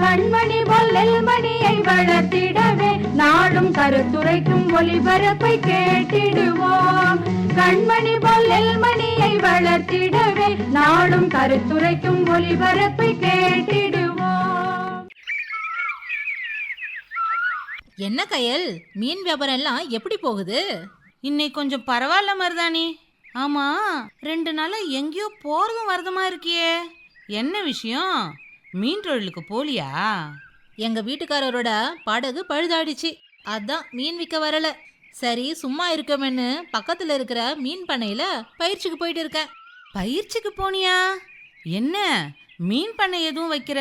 கண்மணி பொல்லல் மணியை வளர்த்திடவே நாடும் கருத்துரைக்கும் ஒளிபரப்பை கேட்டிடுவோம். கண்மணி பொல்லல் மணியை வளர்த்திடவே நாடும் கருத்துரைக்கும் ஒளிபரப்பை கேட்டிடுவோம். என்ன கயல்? மீன் வியாபாரம் எல்லாம் எப்படி போகுது? இன்னைக்கு கொஞ்சம் பரவாயில்ல மருதாணி. ஆமா ரெண்டு நாளா எங்கேயோ போறதும் வரதுமா இருக்கியே. என்ன விஷயம்? மீன் தொழிலுக்கு போலியா? எங்க வீட்டுக்காரரோட படகு பழுதாடிச்சு அதான் மீன் விற்க வரல. சரி சும்மா இருக்கமென்னு பக்கத்துல இருக்கிற மீன் பண்ணையில பயிற்சிக்கு போயிட்டு இருக்கேன். பயிற்சிக்கு போனியா? என்ன? மீன் பண்ணை எதுவும் வைக்கிற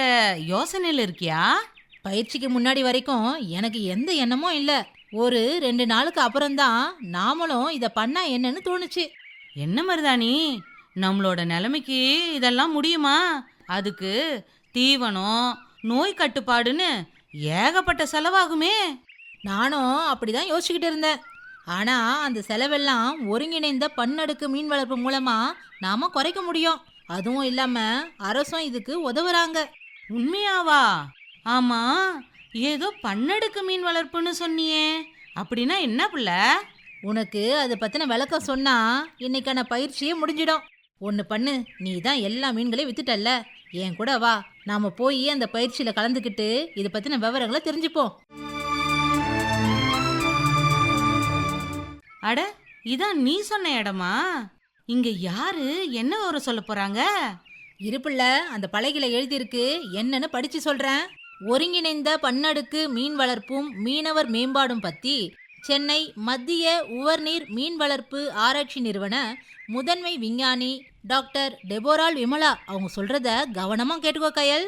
யோசனையில இருக்கியா? பயிற்சிக்கு முன்னாடி வரைக்கும் எனக்கு எந்த எண்ணமும் இல்ல. ஒரு ரெண்டு நாளுக்கு அப்புறம்தான் நாமளும் இத பண்ணா என்னன்னு தோணுச்சு. என்ன மருதாணி? நம்மளோட நிலைமைக்கு இதெல்லாம் முடியுமா? அதுக்கு தீவனம் நோய் கட்டுப்பாடுன்னு ஏகப்பட்ட செலவாகுமே. நானும் அப்படிதான் யோசிச்சுக்கிட்டு இருந்தேன். ஆனா அந்த செலவெல்லாம் ஒருங்கிணைந்த பன்னடுக்கு மீன் வளர்ப்பு மூலமா நாம குறைக்க முடியும். அதுவும் இல்லாம அரசும் இதுக்கு உதவுறாங்க. உண்மையாவா? ஆமா ஏதோ பன்னடுக்கு மீன் வளர்ப்புன்னு சொன்னியே. அப்படின்னா என்ன புள்ள? உனக்கு அதை பத்தின விளக்கம் சொன்னா இன்னைக்கான பயிற்சியே முடிஞ்சிடும். ஒன்று பண்ணு நீ தான் எல்லா மீன்களையும் வித்துட்டல்ல. என் கூட வா. நாம போய் அந்த பயிற்சியில கலந்துக்கிட்டு இதை பத்தின விவரங்களை தெரிஞ்சுப்போம். அட இதான் நீ சொன்ன இடமா? இங்க யாரு? என்ன விவரம் சொல்ல போறாங்க? இருப்புல அந்த பலகையில எழுதியிருக்கு என்னன்னு படிச்சு சொல்றேன். ஒருங்கிணைந்த பன்னடுக்கு மீன் வளர்ப்பும் மீனவர் மேம்பாடும் பத்தி சென்னை மத்திய உவர்நீர் மீன் வளர்ப்பு ஆராய்ச்சி நிறுவன முதன்மை விஞ்ஞானி டாக்டர் டெபோரால் விமலா. அவங்க சொல்றத கவனமா கேட்டுக்கோ கயல்.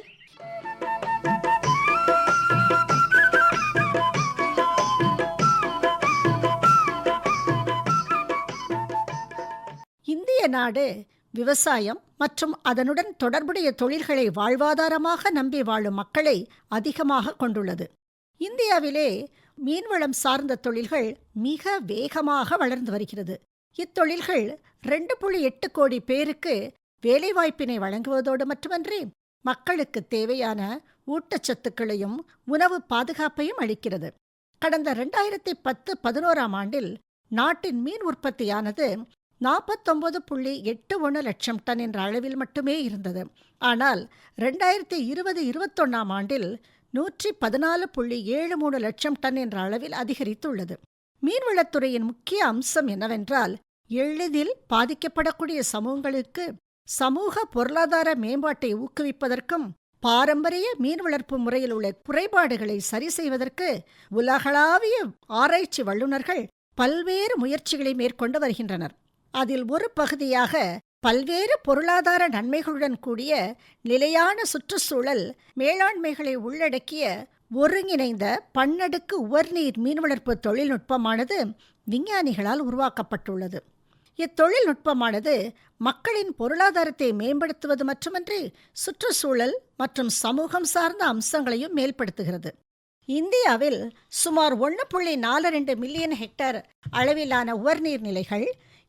இந்திய நாடு விவசாயம் மற்றும் அதனுடன் தொடர்புடைய தொழில்களை வாழ்வாதாரமாக நம்பி வாழும் மக்களை அதிகமாக கொண்டுள்ளது. இந்தியாவிலே மீன்வளம் சார்ந்த தொழில்கள் மிக வேகமாக வளர்ந்து வருகிறது. இத்தொழில்கள் ரெண்டு புள்ளி எட்டு கோடி பேருக்கு வேலைவாய்ப்பினை வழங்குவதோடு மட்டுமன்றி மக்களுக்கு தேவையான ஊட்டச்சத்துக்களையும் உணவு பாதுகாப்பையும் அளிக்கிறது. கடந்த ரெண்டாயிரத்தி பத்து பதினோராம் ஆண்டில் நாட்டின் மீன் உற்பத்தியானது நாற்பத்தொன்பது புள்ளி எட்டு ஒன்று லட்சம் டன் என்ற அளவில் மட்டுமே இருந்தது. ஆனால் ரெண்டாயிரத்தி இருபது இருபத்தொன்னாம் ஆண்டில் நூற்றி பதினாலு புள்ளி ஏழு மூணு லட்சம் டன் என்ற அளவில் அதிகரித்துள்ளது. மீன்வளத்துறையின் முக்கிய அம்சம் என்னவென்றால் எளிதில் பாதிக்கப்படக்கூடிய சமூகங்களுக்கு சமூக பொருளாதார மேம்பாட்டை ஊக்குவிப்பதற்கும் பாரம்பரிய மீன் வளர்ப்பு முறையில் உள்ள குறைபாடுகளை சரி செய்வதற்கு உலகளாவிய ஆராய்ச்சி வல்லுநர்கள் பல்வேறு முயற்சிகளை மேற்கொண்டு வருகின்றனர். அதில் ஒரு பகுதியாக பல்வேறு பொருளாதார நன்மைகளுடன் கூடிய நிலையான சுற்றுச்சூழல் மேலாண்மைகளை உள்ளடக்கிய ஒருங்கிணைந்த பன்னடுக்கு உவர்நீர் மீன்வளர்ப்பு தொழில்நுட்பமானது விஞ்ஞானிகளால் உருவாக்கப்பட்டுள்ளது. இத்தொழில்நுட்பமானது மக்களின் பொருளாதாரத்தை மேம்படுத்துவது மட்டுமன்றி சுற்றுச்சூழல் மற்றும் சமூகம் சார்ந்த அம்சங்களையும் மேம்படுத்துகிறது இந்தியாவில் சுமார் ஒன்று புள்ளி நாலு ரெண்டு மில்லியன் ஹெக்டேர் அளவிலான உவர்நீர் நிலைகள்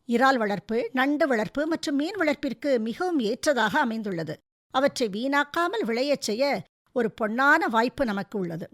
இறால் வளர்ப்பு நண்டு வளர்ப்பு மற்றும் மீன் வளர்ப்பிற்கு மிகவும் ஏற்றதாக அமைந்துள்ளது. அவற்றை வீணாக்காமல் விளையச் செய்ய ஒரு பொன்னான வாய்ப்பு நமக்கு உள்ளது.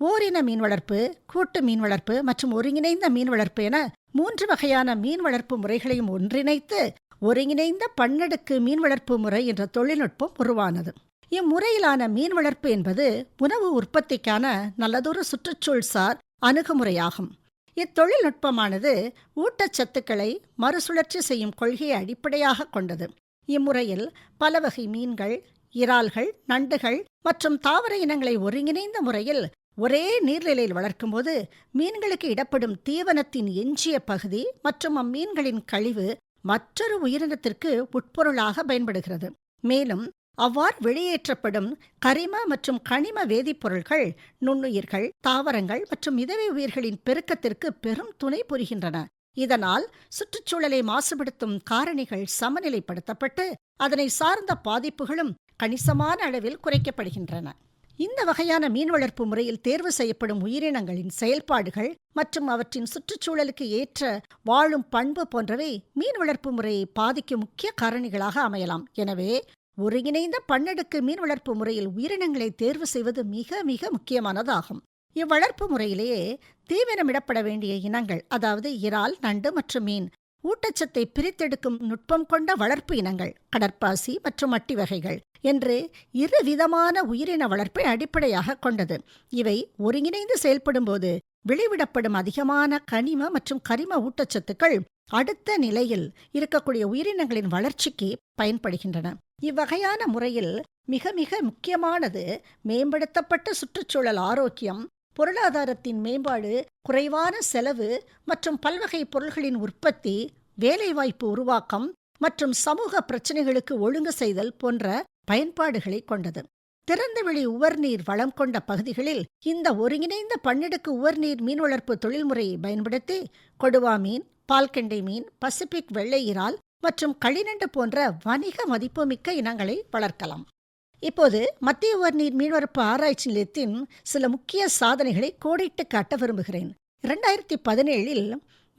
ஓரின மீன் வளர்ப்பு கூட்டு மீன் வளர்ப்பு மற்றும் ஒருங்கிணைந்த மீன் வளர்ப்பு என மூன்று வகையான மீன் வளர்ப்பு முறைகளையும் ஒன்றிணைத்து ஒருங்கிணைந்த பன்னடுக்கு மீன் வளர்ப்பு முறை என்ற தொழில்நுட்பம் உருவானது. இம்முறையிலான மீன் வளர்ப்பு என்பது உணவு உற்பத்திக்கான நல்லதொரு சுற்றுச்சூழல் சார் அணுகுமுறையாகும். இத்தொழில்நுட்பமானது ஊட்டச்சத்துக்களை மறுசுழற்சி செய்யும் கொள்கையை அடிப்படையாக கொண்டது. இம்முறையில் பல வகை மீன்கள் இறால்கள் நண்டுகள் மற்றும் தாவர இனங்களை ஒருங்கிணைந்த முறையில் ஒரே நீர்நிலையில் வளர்க்கும்போது மீன்களுக்கு இடப்படும் தீவனத்தின் எஞ்சிய பகுதி மற்றும் அம்மீன்களின் கழிவு மற்றொரு உயிரினத்திற்கு உட்பொருளாக பயன்படுகிறது. மேலும் அவ்வாறு வெளியேற்றப்படும் கரிம மற்றும் கனிம வேதிப்பொருட்கள் நுண்ணுயிர்கள் தாவரங்கள் மற்றும் மிதவை உயிர்களின் பெருக்கத்திற்கு பெரும் துணை புரிகின்றன. இதனால் சுற்றுச்சூழலை மாசுபடுத்தும் காரணிகள் சமநிலைப்படுத்தப்பட்டு அதனை சார்ந்த பாதிப்புகளும் கணிசமான அளவில் குறைக்கப்படுகின்றன. இந்த வகையான மீன் வளர்ப்பு முறையில் தேர்வு செய்யப்படும் உயிரினங்களின் செயல்பாடுகள் மற்றும் அவற்றின் சுற்றுச்சூழலுக்கு ஏற்ற வாழும் பண்பு போன்றவை மீன் வளர்ப்பு முறையை பாதிக்கும் முக்கிய காரணிகளாக அமையலாம். எனவே ஒருங்கிணைந்த பன்னெடுக்கு மீன் வளர்ப்பு முறையில் உயிரினங்களை தேர்வு செய்வது மிக மிக முக்கியமானதாகும். இவ்வளர்ப்பு முறையிலேயே தீவனமிடப்பட வேண்டிய இனங்கள் அதாவது இறால் நண்டு மற்றும் மீன் ஊட்டச்சத்தை பிரித்தெடுக்கும் நுட்பம் கொண்ட வளர்ப்பு இனங்கள் கடற்பாசி மற்றும் மட்டி வகைகள் என்று இரு விதமான உயிரின வளர்ப்பை அடிப்படையாக கொண்டது. இவை ஒருங்கிணைந்து செயல்படும்போது வெளிவிடப்படும் அதிகமான கனிம மற்றும் கரிம ஊட்டச்சத்துக்கள் அடுத்த நிலையில் இருக்கக்கூடிய உயிரினங்களின் வளர்ச்சிக்கு பயன்படுகின்றன. இவ்வகையான முறையில் மிக மிக முக்கியமானது மேம்படுத்தப்பட்ட சுற்றுச்சூழல் ஆரோக்கியம் பொருளாதாரத்தின் மேம்பாடு குறைவான செலவு மற்றும் பல்வகை பொருள்களின் உற்பத்தி வேலைவாய்ப்பு உருவாக்கம் மற்றும் சமூக பிரச்சினைகளுக்கு ஒழுங்கு செய்தல் போன்ற பயன்பாடுகளை கொண்டது. திறந்தவெளி உவர்நீர் வளம் கொண்ட பகுதிகளில் இந்த ஒருங்கிணைந்த பன்னெடுக்கு உவர்நீர் மீன் வளர்ப்பு தொழில்முறையை பயன்படுத்தி கொடுவா மீன் பால்கெண்டை மீன் பசிபிக் வெள்ளை இறால் மற்றும் களிநண்டு போன்ற வணிக மதிப்புமிக்க இனங்களை வளர்க்கலாம். இப்போது மத்திய உவர்நீர் மீன்வளர்ப்பு ஆராய்ச்சி நிலையத்தின் சில முக்கிய சாதனைகளை கோடிட்டு காட்ட விரும்புகிறேன். இரண்டாயிரத்தி பதினேழில்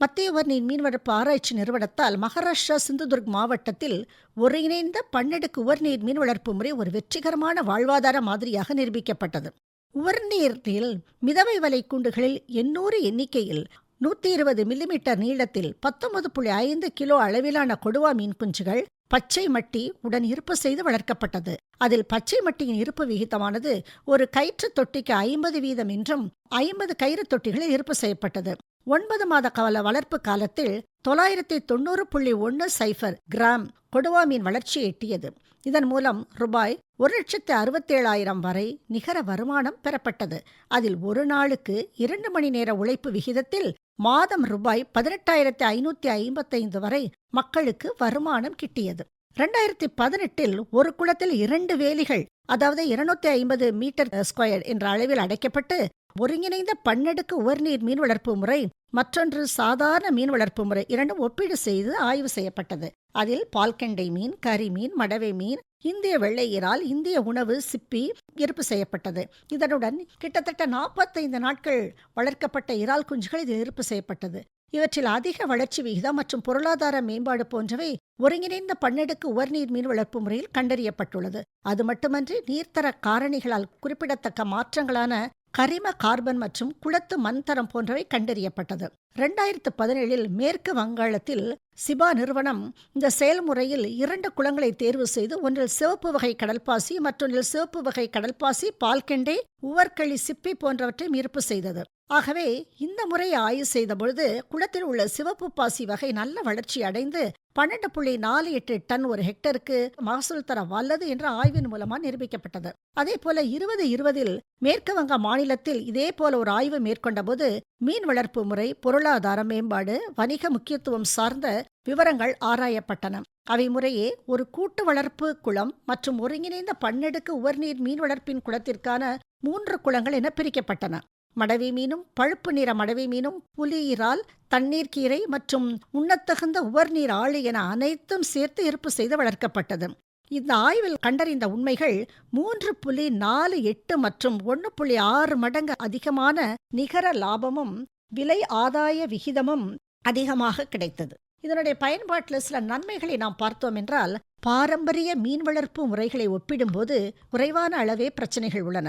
மத்திய உவர்நீர் மீன்வளர்ப்பு ஆராய்ச்சி நிறுவனத்தால் மகாராஷ்டிரா சிந்துதுர்க் மாவட்டத்தில் ஒருங்கிணைந்த பன்னெடுக்கு உவர்நீர் மீன் வளர்ப்பு முறை ஒரு வெற்றிகரமான வாழ்வாதார மாதிரியாக நிரூபிக்கப்பட்டது. உவர்நீரில் மிதவை வலை கூண்டுகளில் எண்ணூறு எண்ணிக்கையில் நூற்றி இருபது மில்லிமீட்டர் நீளத்தில் பத்தொன்பது புள்ளி ஐந்து கிலோ அளவிலான கொடுவா மீன் குஞ்சுகள் பச்சை மட்டி உடன் இருப்பு செய்து வளர்க்கப்பட்டது. அதில் பச்சை மட்டியின் இருப்பு விகிதமானது ஒரு கயிற்று தொட்டிக்கு ஐம்பது வீதம் என்றும் ஐம்பது கயிறு தொட்டிகளில் இருப்பு செய்யப்பட்டது. ஒன்பது மாத கால வளர்ப்பு காலத்தில் தொள்ளாயிரத்தி தொண்ணூறு புள்ளி ஒன்று சைஃபர் கிராம் கொடுவா மீன் வளர்ச்சி எட்டியது. இதன் மூலம் ரூபாய் ஒரு லட்சத்து அறுபத்தேழாயிரம் வரை நிகர வருமானம் பெறப்பட்டது. அதில் ஒரு நாளுக்கு இரண்டு மணி நேர உழைப்பு விகிதத்தில் மாதம் ரூபாய் பதினெட்டாயிரத்தி ஐநூத்தி ஐம்பத்தைந்து வரை மக்களுக்கு வருமானம் கிட்டியது. ரெண்டாயிரத்தி பதினெட்டில் ஒரு குளத்தில் இரண்டு வேலிகள் அதாவது இருநூத்தி ஐம்பது மீட்டர் ஸ்கொயர் என்ற அளவில் அடைக்கப்பட்டு ஒருங்கிணைந்த பன்னெடுக்கு உவர்நீர் மீன் வளர்ப்பு முறை மற்றொன்று சாதாரண மீன் வளர்ப்பு முறை. இரண்டும் ஒப்பீடு செய்து ஆய்வு செய்யப்பட்டது. அதில் பால்கெண்டை மீன் கறி மீன் மடவை மீன் இந்திய வெள்ளை இறால் இந்திய உணவு சிப்பி இருப்பு செய்யப்பட்டது. இதனுடன் கிட்டத்தட்ட நாற்பத்தைந்து நாட்கள் வளர்க்கப்பட்ட இறால் குஞ்சுகள் இதில் இருப்பு செய்யப்பட்டது. இவற்றில் அதிக வளர்ச்சி விகிதம் மற்றும் பொருளாதார மேம்பாடு போன்றவை ஒருங்கிணைந்த பன்னெடுக்கு உவர்நீர் மீன் வளர்ப்பு முறையில் கண்டறியப்பட்டுள்ளது. அது மட்டுமன்றி நீர்த்தர காரணிகளால் குறிப்பிடத்தக்க மாற்றங்களான கரிம கார்பன் மற்றும் குளத்து மண்தரம் போன்றவை கண்டறியப்பட்டது. ரெண்டாயிரத்து பதினேழில் மேற்கு வங்காளத்தில் சிபா நிறுவனம் இந்த செயல்முறையில் இரண்டு குளங்களை தேர்வு செய்து ஒன்றில் சிவப்பு வகை கடல்பாசி மற்றொன்றில் சிவப்பு வகை கடல்பாசி பால்கெண்டே உவர்களி சிப்பி போன்றவற்றை இருப்பு செய்தது. ஆகவே இந்த முறை ஆய்வு செய்த பொழுது குளத்தில் உள்ள சிவப்பு பாசி வகை நல்ல வளர்ச்சி அடைந்து பன்னெண்டு புள்ளி நாலு எட்டு டன் ஒரு ஹெக்டருக்கு மகசூல் தர வல்லது என்ற ஆய்வின் மூலமா நிரூபிக்கப்பட்டது. அதே போல இருபது இருபதில் மேற்கு வங்க மாநிலத்தில் இதே போல ஒரு ஆய்வு மேற்கொண்ட போது மீன் வளர்ப்பு முறை பொருளாதார மேம்பாடு வணிக முக்கியத்துவம் சார்ந்த விவரங்கள் ஆராயப்பட்டன. அவை முறையே ஒரு கூட்டு வளர்ப்பு குளம் மற்றும் ஒருங்கிணைந்த பன்னெடுக்கு உவர்நீர் மீன் வளர்ப்பின் குளத்திற்கான மூன்று குளங்கள் என பிரிக்கப்பட்டன. மடவி மீனும் பழுப்பு நிற மடவி மீனும் புலி இறால் தண்ணீர் கீரை மற்றும் உண்ணத்தகுந்த உவர்நீர் ஆளு என அனைத்தும் சேர்த்து இருப்பு செய்து வளர்க்கப்பட்டது. இந்த ஆய்வில் கண்டறிந்த உண்மைகள் மூன்று புள்ளி நாலு எட்டு மற்றும் ஒன்று புள்ளி ஆறு மடங்கு அதிகமான நிகர லாபமும் விலை ஆதாய விகிதமும் அதிகமாக கிடைத்தது. இதனுடைய பயன்பாட்டில் சில நன்மைகளை நாம் பார்த்தோம் என்றால் பாரம்பரிய மீன் வளர்ப்பு முறைகளை ஒப்பிடும்போது குறைவான அளவே பிரச்சனைகள் உள்ளன.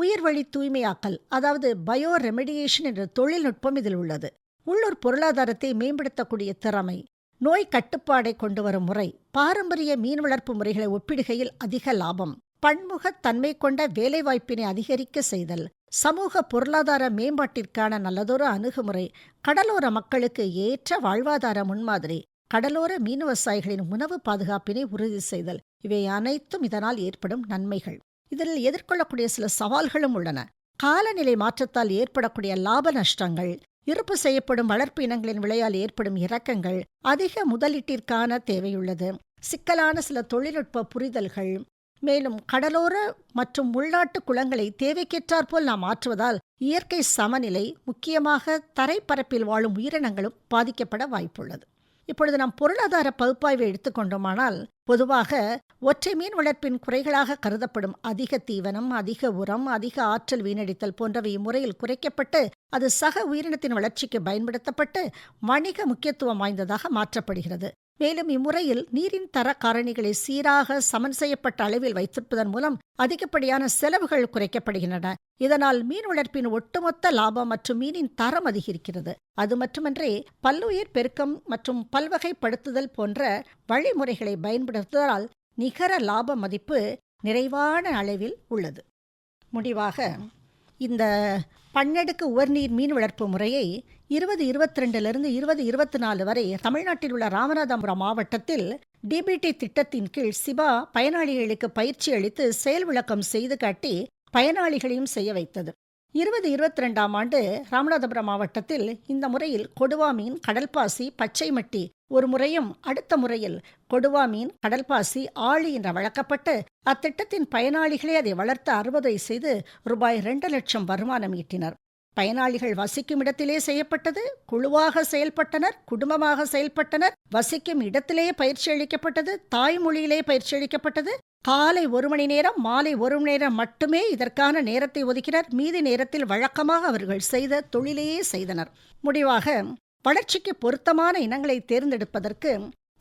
உயிர்வழி தூய்மையாக்கல் அதாவது பயோ ரெமெடியேஷன் என்ற தொழில்நுட்பம் இதில் உள்ளது. உள்ளூர் பொருளாதாரத்தை மேம்படுத்தக்கூடிய திறமை நோய் கட்டுப்பாடை கொண்டு வரும் முறை பாரம்பரிய மீன் வளர்ப்பு முறைகளை ஒப்பிடுகையில் அதிக லாபம். பன்முகத் தன்மை கொண்ட வேலைவாய்ப்பினை அதிகரிக்க செய்தல் சமூக பொருளாதார மேம்பாட்டிற்கான நல்லதொரு அணுகுமுறை கடலோர மக்களுக்கு ஏற்ற வாழ்வாதார முன்மாதிரி கடலோர மீன் விவசாயிகளின் உணவு பாதுகாப்பினை உறுதி செய்தல் இவை அனைத்தும் இதனால் ஏற்படும் நன்மைகள். இதில் எதிர்கொள்ளக்கூடிய சில சவால்களும் உள்ளன. காலநிலை மாற்றத்தால் ஏற்படக்கூடிய லாப நஷ்டங்கள் இருப்பு செய்யப்படும் வளர்ப்பு இனங்களின் விலையால் ஏற்படும் இறக்கங்கள் அதிக முதலீட்டிற்கான தேவையுள்ளது சிக்கலான சில தொழில்நுட்ப புரிதல்கள் மேலும் கடலோர மற்றும் உள்நாட்டு குளங்களை தேவைக்கேற்றாற்போல் நாம் மாற்றுவதால் இயற்கை சமநிலை முக்கியமாக தரைப்பரப்பில் வாழும் உயிரினங்களும் பாதிக்கப்பட வாய்ப்புள்ளது. இப்பொழுது நாம் பொருளாதார பகுப்பாய்வை எடுத்துக்கொண்டோமானால் பொதுவாக ஒற்றை மீன் வளர்ப்பின் குறைகளாக கருதப்படும் அதிக தீவனம் அதிக உரம் அதிக ஆற்றல் வீணடித்தல் போன்றவை இம்முறையில் குறைக்கப்பட்டு அது சக உயிரினத்தின் வளர்ச்சிக்கு பயன்படுத்தப்பட்டு வணிக முக்கியத்துவம் வாய்ந்ததாக மாற்றப்படுகிறது. மேலும் இம்முறையில் நீரின் தர காரணிகளை சீராக சமன் செய்யப்பட்ட அளவில் வைத்திருப்பதன் மூலம் அதிகப்படியான செலவுகள் குறைக்கப்படுகின்றன. இதனால் மீன் வளர்ப்பின் ஒட்டுமொத்த லாபம் மற்றும் மீனின் தரம் அதிகரிக்கிறது. அது மட்டுமன்றி பல்லுயிர் பெருக்கம் மற்றும் பல்வகைப்படுத்துதல் போன்ற வழிமுறைகளை பயன்படுத்துவதால் நிகர லாப மதிப்பு நிறைவான அளவில் உள்ளது. முடிவாக இந்த பன்னெடுக்கு உவர்நீர் மீன் வளர்ப்பு முறையை இருபது இருபத்தி ரெண்டிலிருந்து இருபது இருபத்தி நாலு வரை தமிழ்நாட்டில் உள்ள ராமநாதபுரம் மாவட்டத்தில் டிபிடி திட்டத்தின் கீழ் சிபா பயனாளிகளுக்கு பயிற்சி அளித்து செயல் விளக்கம் செய்து காட்டி பயனாளிகளையும் செய்ய வைத்தது. இருபது இருபத்தி ரெண்டாம் ஆண்டு ராமநாதபுரம் மாவட்டத்தில் இந்த முறையில் கொடுவா மீன் கடல்பாசி பச்சை மட்டி ஒரு முறையும் அடுத்த முறையில் கொடுவா மீன் கடல்பாசி ஆளி என்ற வழக்கப்பட்டு அத்திட்டத்தின் பயனாளிகளே அதை வளர்த்து அறுவடை செய்து ரூபாய் இரண்டு லட்சம் வருமானம் ஈட்டினர். பயனாளிகள் வசிக்கும் இடத்திலே செய்யப்பட்டது குழுவாக செயல்பட்டனர் குடும்பமாக செயல்பட்டனர் வசிக்கும் இடத்திலேயே பயிற்சி அளிக்கப்பட்டது தாய்மொழியிலே பயிற்சி அளிக்கப்பட்டது. காலை ஒரு மணி நேரம் மாலை ஒரு மணி நேரம் மட்டுமே இதற்கான நேரத்தை ஒதுக்கினர். மீதி நேரத்தில் வழக்கமாக அவர்கள் செய்த தொழிலையே செய்தனர். முடிவாக வளர்ச்சிக்கு பொருத்தமான இனங்களை தேர்ந்தெடுப்பதற்கு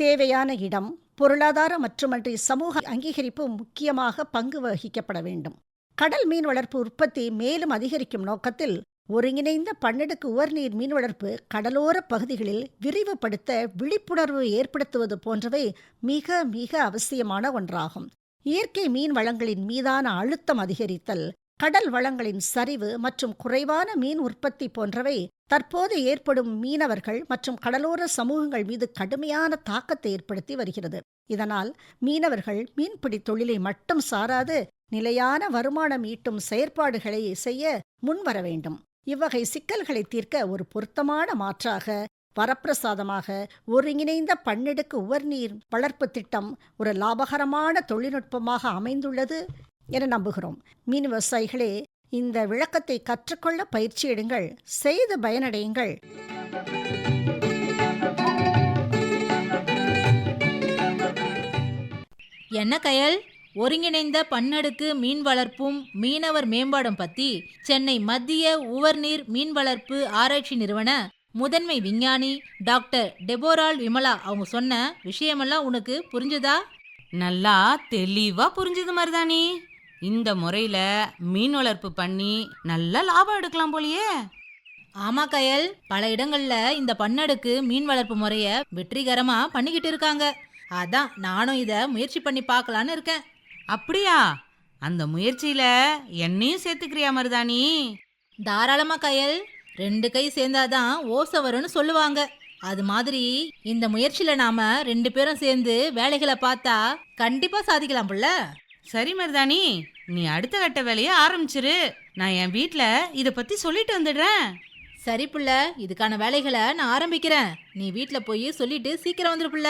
தேவையான இடம் பொருளாதார மற்றுமன்றி சமூக அங்கீகரிப்பு முக்கியமாக பங்கு வகிக்கப்பட வேண்டும். கடல் மீன் வளர்ப்பு உற்பத்தி மேலும் அதிகரிக்கும் நோக்கத்தில் ஒருங்கிணைந்த பன்னெடுக்கு உவர்நீர் மீன் வளர்ப்பு கடலோர பகுதிகளில் விரிவுபடுத்த விழிப்புணர்வு ஏற்படுத்துவது போன்றவை மிக மிக அவசியமான ஒன்றாகும். இயற்கை மீன் வளங்களின் மீதான அழுத்தம் அதிகரித்தல் கடல் வளங்களின் சரிவு மற்றும் குறைவான மீன் உற்பத்தி போன்றவை தற்போது ஏற்படும் மீனவர்கள் மற்றும் கடலோர சமூகங்கள் மீது கடுமையான தாக்கத்தை ஏற்படுத்தி வருகிறது. இதனால் மீனவர்கள் மீன்பிடி தொழிலை மட்டும் சாராது நிலையான வருமானம் ஈட்டும் செயற்பாடுகளை செய்ய முன்வர வேண்டும். இவ்வகை சிக்கல்களை தீர்க்க ஒரு பொருத்தமான மாற்றாக வரப்பிரசாதமாக ஒருங்கிணைந்த பன்னெடுக்கு உவர்நீர் வளர்ப்பு திட்டம் ஒரு லாபகரமான தொழில்நுட்பமாக அமைந்துள்ளது என நம்புகிறோம். மீன் விவசாயிகளே இந்த விளக்கத்தை கற்றுக்கொள்ள பயிற்சி எடுங்கள் செய்து பயனடையுங்கள். என்ன கயல்? ஒருங்கிணைந்த பன்னடுக்கு மீன் வளர்ப்பும் மீனவர் மேம்பாடும் பத்தி சென்னை மத்திய உவர்நீர் மீன் வளர்ப்பு ஆராய்ச்சி நிறுவன முதன்மை விஞ்ஞானி டாக்டர் டெபோரால் விமலா அவங்க சொன்ன விஷயமெல்லாம் உனக்கு புரிஞ்சுதா? நல்லா தெளிவா புரிஞ்சது மருதாணி. இந்த முறையில மீன் வளர்ப்பு பண்ணி நல்ல லாபம் எடுக்கலாம் போலியே. ஆமா கயல் பல இடங்கள்ல இந்த பன்னடுக்கு மீன் வளர்ப்பு முறைய வெற்றிகரமா பண்ணிக்கிட்டு இருக்காங்க. அதான் நானும் இத முயற்சி பண்ணி பார்க்கலான்னு இருக்கேன். அப்படியா? அந்த முயற்சியில என்னையும் சேர்த்துக்கிறியா மருதாணி? தாராளமா கயல் ரெண்டு கை சேர்ந்தாதான் ஓசை வரும்னு சொல்லுவாங்க. அது மாதிரி இந்த முயற்சியில நாம ரெண்டு பேரும் சேர்ந்து வேலைகளை பார்த்தா கண்டிப்பா சாதிக்கலாம் புள்ள. சரி மருதாணி நீ அடுத்த கட்ட வேலையை ஆரம்பிச்சிரு. நான் என் வீட்ல இத பத்தி சொல்லிட்டு வந்துடுறேன். சரி புள்ள இதுக்கான வேலைகளை நான் ஆரம்பிக்கிறேன். நீ வீட்ல போய் சொல்லிட்டு சீக்கிரம் வந்துரு புள்ள.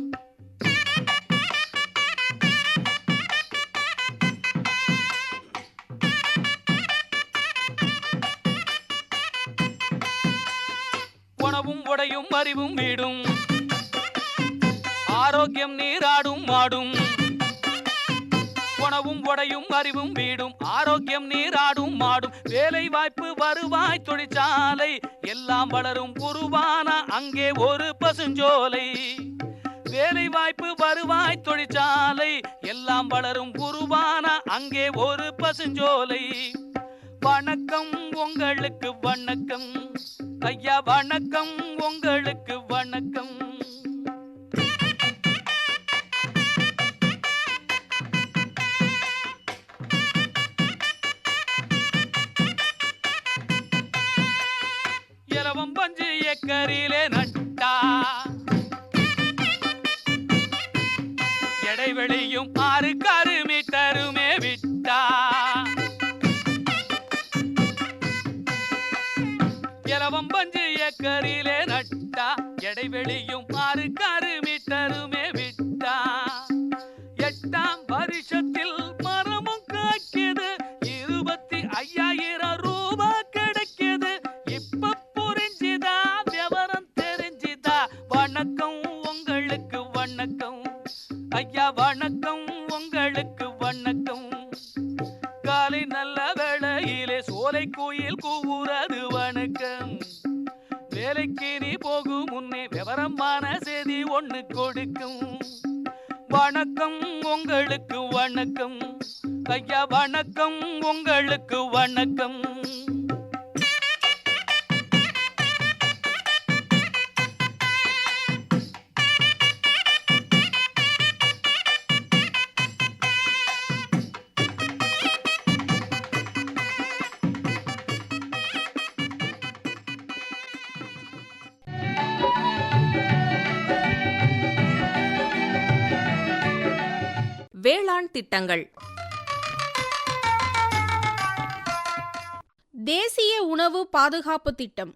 உணவும் உடையும் அறிவும் வீடும் ஆரோக்கியம் நீராடும் மாடும். உணவும் உடையும் அறிவும் வீடும் ஆரோக்கியம் நீராடும் மாடும். வேலை வாய்ப்பு வருவாய் தொழிற்சாலை. எல்லாம் வளரும் உருவான அங்கே ஒரு பசுஞ்சோலை. வேலை வாய்ப்பு வருவாய் தொழிற்சாலை. எல்லாம் வளரும் உருவான அங்கே ஒரு பசுஞ்சோலை. வணக்கம் உங்களுக்கு வணக்கம். ஐயா வணக்கம் உங்களுக்கு வணக்கம். கோயில் வணக்கம். வேலைக்கு நீ போகும் முன்னே விவரமான செய்தி ஒன்று கொடுக்கும். வணக்கம் உங்களுக்கு வணக்கம். ஐயா வணக்கம் உங்களுக்கு வணக்கம். வேளாண் திட்டங்கள். தேசிய உணவு பாதுகாப்பு திட்டம்.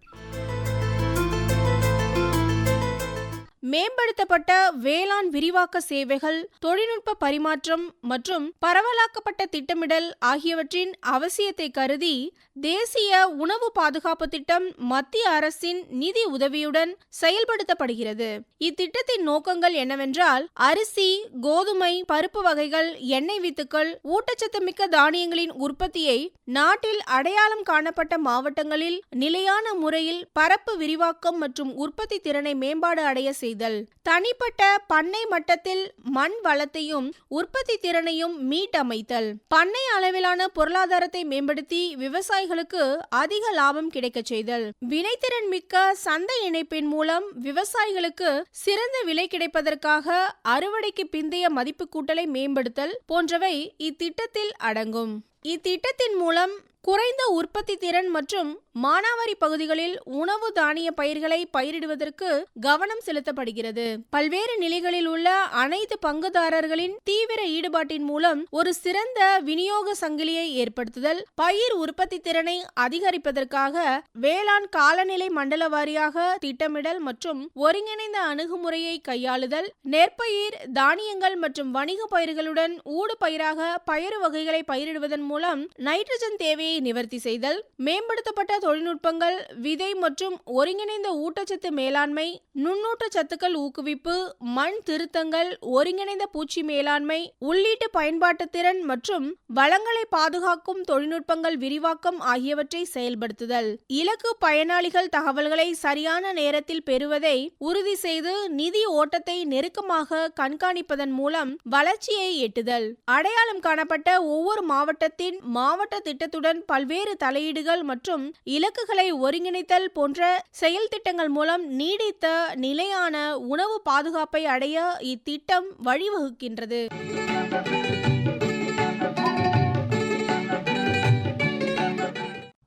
மேம்படுத்தப்பட்ட வேளாண் விரிவாக்க சேவைகள் தொழில்நுட்ப பரிமாற்றம் மற்றும் பரவலாக்கப்பட்ட திட்டமிடல் ஆகியவற்றின் அவசியத்தை கருதி தேசிய உணவு பாதுகாப்பு திட்டம் மத்திய அரசின் நிதி உதவியுடன் செயல்படுத்தப்படுகிறது. இத்திட்டத்தின் நோக்கங்கள் என்னவென்றால் அரிசி கோதுமை பருப்பு வகைகள் எண்ணெய் வித்துக்கள் ஊட்டச்சத்து மிக்க தானியங்களின் உற்பத்தியை நாட்டில் அடையாளம் காணப்பட்ட மாவட்டங்களில் நிலையான முறையில் பரப்பு விரிவாக்கம் மற்றும் உற்பத்தி திறனை மேம்பாடு அடைய செய்தல். தனிப்பட்ட பண்ணை மட்டத்தில் மண் வளத்தையும் உற்பத்தி திறனையும் மீட்டமைத்தல். பண்ணை அளவிலான பொருளாதாரத்தை மேம்படுத்தி விவசாயிகளுக்கு அதிக லாபம் கிடைக்கச் செய்தல். வினைத்திறன் மிக்க சந்தை இணைப்பின் மூலம் விவசாயிகளுக்கு சிறந்த விலை கிடைப்பதற்காக அறுவடைக்கு பிந்தைய மதிப்பு கூட்டலை மேம்படுத்தல் போன்றவை இத்திட்டத்தில் அடங்கும். இத்திட்டத்தின் மூலம் குறைந்த உற்பத்தி திறன் மற்றும் மானாவாரி பகுதிகளில் உணவு தானிய பயிர்களை பயிரிடுவதற்கு கவனம் செலுத்தப்படுகிறது. பல்வேறு நிலைகளில் உள்ள அனைத்து பங்குதாரர்களின் தீவிர ஈடுபாட்டின் மூலம் ஒரு சிறந்த விநியோக சங்கிலியை ஏற்படுத்துதல் பயிர் உற்பத்தி திறனை அதிகரிப்பதற்காக வேளாண் காலநிலை மண்டல வாரியாக திட்டமிடல் மற்றும் ஒருங்கிணைந்த அணுகுமுறையை கையாளுதல் நெற்பயிர் தானியங்கள் மற்றும் வணிக பயிர்களுடன் ஊடு பயிராக பயறு வகைகளை பயிரிடுவதன் மூலம் நைட்ரஜன் தேவையை நிவர்த்தி செய்தல் மேம்படுத்தப்பட்ட தொழில்நுட்பங்கள் விதை மற்றும் ஒருங்கிணைந்த ஊட்டச்சத்து மேலாண்மை நுண்ணூட்டச்சத்துக்கள் ஊக்குவிப்பு மண் திருத்தங்கள் ஒருங்கிணைந்த பூச்சி மேலாண்மை உள்ளீட்டு பயன்பாட்டு திறன் மற்றும் வளங்களை பாதுகாக்கும் தொழில்நுட்பங்கள் விரிவாக்கம் ஆகியவற்றை செயல்படுத்துதல். இலக்கு பயனாளிகள் தகவல்களை சரியான நேரத்தில் பெறுவதை உறுதி செய்து நிதி ஓட்டத்தை நெருக்கமாக கண்காணிப்பதன் மூலம் வளர்ச்சியை எட்டுதல். அடையாளம் காணப்பட்ட ஒவ்வொரு மாவட்டத்தின் மாவட்ட திட்டத்துடன் பல்வேறு தலையீடுகள் மற்றும் இலக்குகளை ஒருங்கிணைத்தல் போன்ற செயல் திட்டங்கள் மூலம் நீடித்த நிலையான உணவு பாதுகாப்பை அடைய இத்திட்டம் வழிவகுக்கின்றது.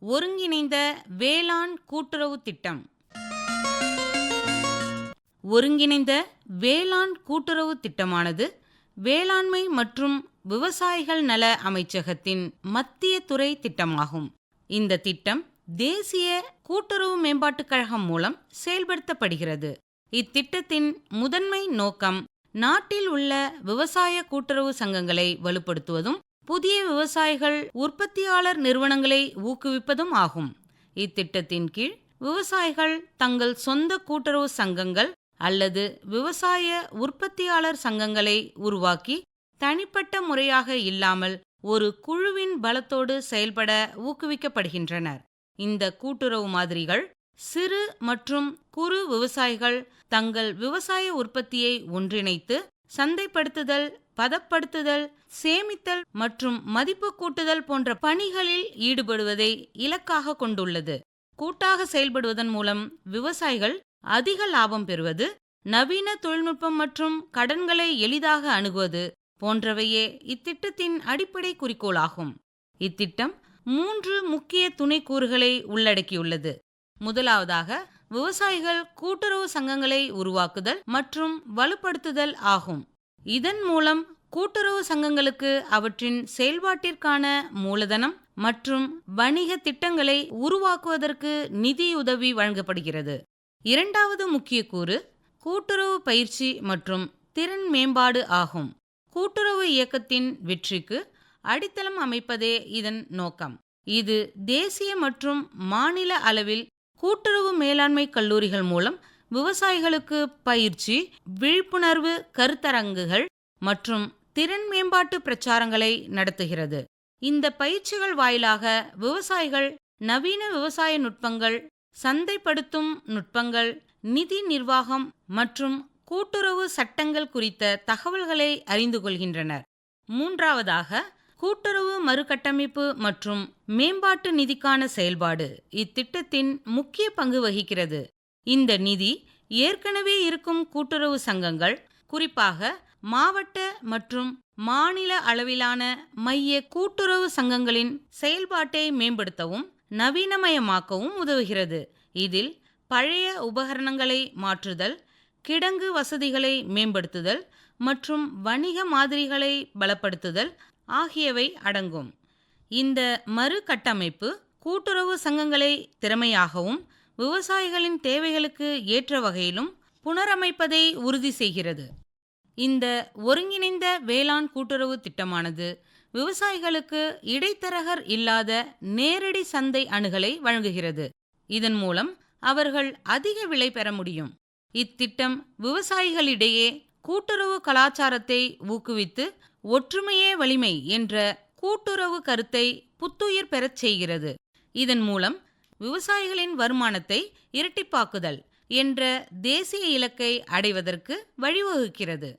ஒருங்கிணைந்த வேளாண் கூட்டுறவு திட்டம். ஒருங்கிணைந்த வேளாண் கூட்டுறவு திட்டமானது வேளாண்மை மற்றும் விவசாயிகள் நல அமைச்சகத்தின் மத்திய துறை திட்டமாகும். இந்த திட்டம் தேசிய கூட்டுறவு மேம்பாட்டுக் கழகம் மூலம் செயல்படுத்தப்படுகிறது. இத்திட்டத்தின் முதன்மை நோக்கம் நாட்டில் உள்ள விவசாய கூட்டுறவு சங்கங்களை வலுப்படுத்துவதும் புதிய விவசாயிகள் உற்பத்தியாளர் நிறுவனங்களை ஊக்குவிப்பதும் ஆகும். இத்திட்டத்தின் கீழ் விவசாயிகள் தங்கள் சொந்த கூட்டுறவு சங்கங்கள் அல்லது விவசாய உற்பத்தியாளர் சங்கங்களை உருவாக்கி தனிப்பட்ட முறையாக இல்லாமல் ஒரு குழுவின் பலத்தோடு செயல்பட ஊக்குவிக்கப்படுகின்றனர். இந்த கூட்டுறவு மாதிரிகள் சிறு மற்றும் குறு விவசாயிகள் தங்கள் விவசாய உற்பத்தியை ஒன்றிணைத்து சந்தைப்படுத்துதல் பதப்படுத்துதல் சேமித்தல் மற்றும் மதிப்பு கூட்டுதல் போன்ற பணிகளில் ஈடுபடுவதை இலக்காக கொண்டுள்ளது. கூட்டாக செயல்படுவதன் மூலம் விவசாயிகள் அதிக லாபம் பெறுவது நவீன தொழில்நுட்பம் மற்றும் கடன்களை எளிதாக அணுகுவது போன்றவையே இத்திட்டத்தின் அடிப்படை குறிக்கோளாகும். இத்திட்டம் மூன்று முக்கிய துணைக்கூறுகளை உள்ளடக்கியுள்ளது. முதலாவதாக விவசாயிகள் கூட்டுறவு சங்கங்களை உருவாக்குதல் மற்றும் வலுப்படுத்துதல் ஆகும். இதன் மூலம் கூட்டுறவு சங்கங்களுக்கு அவற்றின் செயல்பாட்டிற்கான மூலதனம் மற்றும் வணிக திட்டங்களை உருவாக்குவதற்கு நிதியுதவி வழங்கப்படுகிறது. இரண்டாவது முக்கிய கூறு கூட்டுறவு பயிற்சி மற்றும் திறன் மேம்பாடு ஆகும். கூட்டுறவு இயக்கத்தின் வெற்றிக்கு அடித்தளம் அமைப்பதே இதன் நோக்கம். இது தேசிய மற்றும் மாநில அளவில் கூட்டுறவு மேலாண்மை கல்லூரிகள் மூலம் விவசாயிகளுக்கு பயிற்சி விழிப்புணர்வு கருத்தரங்குகள் மற்றும் திறன் மேம்பாட்டு பிரச்சாரங்களை நடத்துகிறது. இந்த பயிற்சிகள் வாயிலாக விவசாயிகள் நவீன விவசாய நுட்பங்கள் சந்தைப்படுத்தும் நுட்பங்கள் நிதி நிர்வாகம் மற்றும் கூட்டுறவு சட்டங்கள் குறித்த தகவல்களை அறிந்து கொள்கின்றனர். மூன்றாவதாக கூட்டுறவு மறுகட்டமைப்பு மற்றும் மேம்பாட்டு நிதிக்கான செயல்பாடு இத்திட்டத்தின் முக்கிய பங்கு வகிக்கிறது. இந்த நிதி ஏற்கனவே இருக்கும் கூட்டுறவு சங்கங்கள் குறிப்பாக மாவட்ட மற்றும் மாநில அளவிலான மைய கூட்டுறவு சங்கங்களின் செயல்பாட்டை மேம்படுத்தவும் நவீனமயமாக்கவும் உதவுகிறது. இதில் பழைய உபகரணங்களை மாற்றுதல் கிடங்கு வசதிகளை மேம்படுத்துதல் மற்றும் வணிக மாதிரிகளை பலப்படுத்துதல் ஆகியவை அடங்கும். இந்த மறு கட்டமைப்பு கூட்டுறவு சங்கங்களை திறமையாகவும் விவசாயிகளின் தேவைகளுக்கு ஏற்ற வகையிலும் புனரமைப்பதை உறுதி செய்கிறது. இந்த ஒருங்கிணைந்த வேளாண் கூட்டுறவு திட்டமானது விவசாயிகளுக்கு இடைத்தரகர் இல்லாத நேரடி சந்தை அணுகலை வழங்குகிறது. இதன் மூலம் அவர்கள் அதிக விலை பெற முடியும். இத்திட்டம் விவசாயிகளிடையே கூட்டுறவு கலாச்சாரத்தை ஊக்குவித்து ஒற்றுமையே வலிமை என்ற கூட்டுறவு கருத்தை புத்துயிர் பெறச் செய்கிறது. இதன் மூலம் விவசாயிகளின் வருமானத்தை இரட்டிப்பாக்குதல் என்ற தேசிய இலக்கை அடைவதற்கு வழிவகுக்கிறது.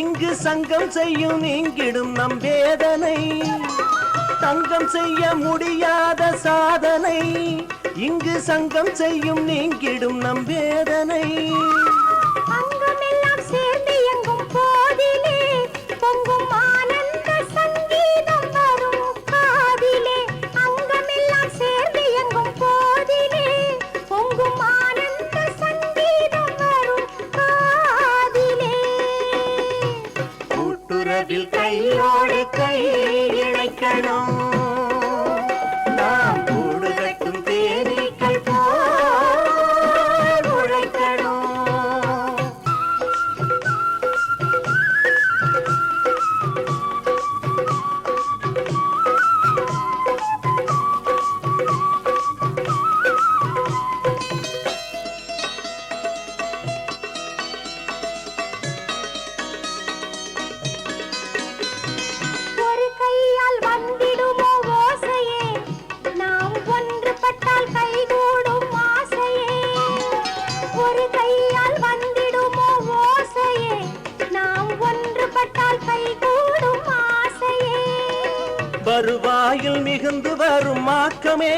இங்கு சங்கம் செய்யும் நீங்கிடும் நம் வேதனை. தங்கம் செய்ய முடியாத சாதனை. இங்கு சங்கம் செய்யும் நீங்கிடும் நம் வேதனை. கை இணைக்கணும். வரும்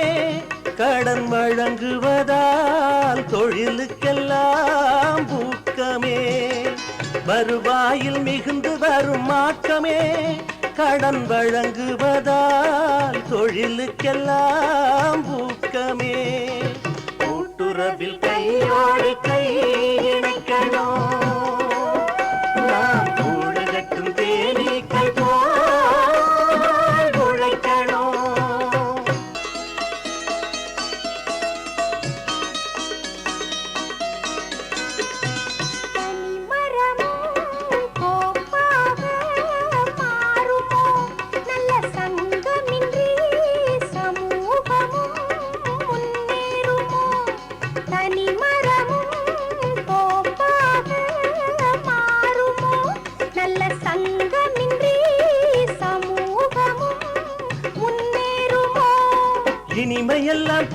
கடன் வழங்குவதால் தொழிலுக்கெல்லாம் ஊக்கமே. வருவாயில் மிகுந்து வரும் மாக்கமே கடன் வழங்குவதால் தொழிலுக்கெல்லாம் ஊக்கமே. கூட்டுறவில் கையோடு கை இணைக்கணும்.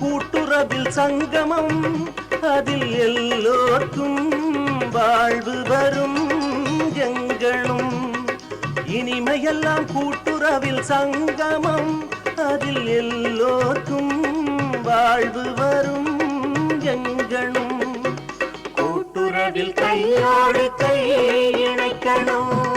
கூட்டுறவில் சங்கமம் அதில் எல்லோர்க்கும் வாழ்வு வரும் எங்களும். இனிமையெல்லாம் கூட்டுறவில் சங்கமம் அதில் எல்லோர்க்கும் வாழ்வு வரும் எங்களும். கூட்டுறவில் கையோடு கையை இணைக்கணும்.